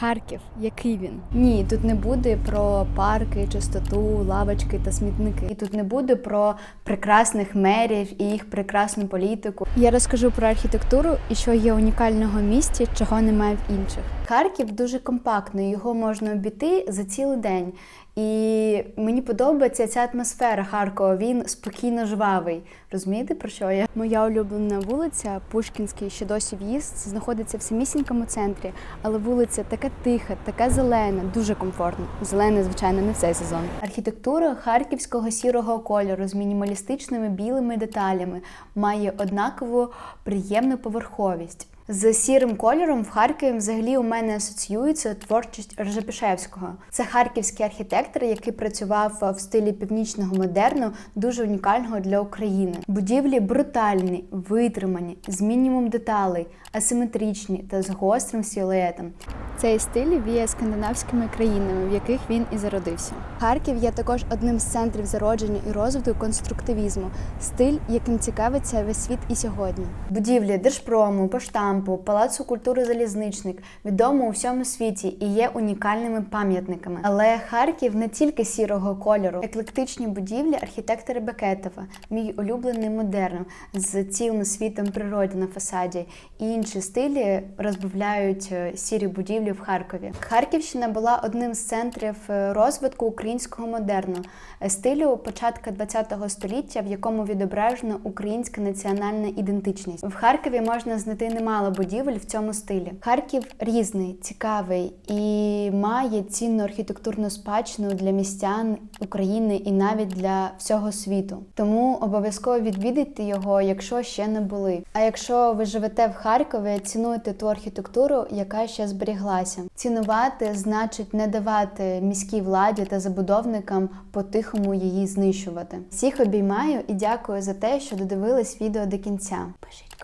Харків, який він? Ні, тут не буде про парки, чистоту, лавочки та смітники. І тут не буде про прекрасних мерів і їх прекрасну політику. Я розкажу про архітектуру і що є унікального в місті, чого немає в інших. Харків дуже компактний, його можна обійти за цілий день. І мені подобається ця атмосфера Харкова. Він спокійно жвавий. Розумієте про що я? Моя улюблена вулиця Пушкінський, ще досі в'їзд, знаходиться в самісінькому центрі, але вулиця така тиха, така зелена, дуже комфортно. Зелена, звичайно, не цей сезон. Архітектура харківського сірого кольору з мінімалістичними білими деталями має однакову приємну поверховість. З сірим кольором в Харкові взагалі у мене асоціюється творчість Ржепішевського. Це харківський архітектор, який працював в стилі північного модерну, дуже унікального для України. Будівлі брутальні, витримані, з мінімум деталей, асиметричні та з гострим силуетом. Цей стиль віє скандинавськими країнами, в яких він і зародився. Харків є також одним з центрів зародження і розвитку конструктивізму, стиль, яким цікавиться весь світ і сьогодні. Будівлі Держпрому, Поштампу, Палацу культури Залізничник відомо у всьому світі і є унікальними пам'ятниками. Але Харків не тільки сірого кольору, еклектичні будівлі архітектора Бекетова, мій улюблений модерн з цілим світом природи на фасаді. І інші стилі розбавляють е, сірі будівлі в Харкові. Харківщина була одним з центрів е, розвитку українського модерну, е, стилю початка ХХ століття, в якому відображена українська національна ідентичність. В Харкові можна знайти немало будівель в цьому стилі. Харків різний, цікавий і має цінну архітектурну спадщину для містян України і навіть для всього світу. Тому обов'язково відвідайте його, якщо ще не були. А якщо ви живете в Харкові, цінуйте ту архітектуру, яка ще зберіглася. Цінувати значить не давати міській владі та забудовникам по-тихому її знищувати. Всіх обіймаю і дякую за те, що додивились відео до кінця. Пишіть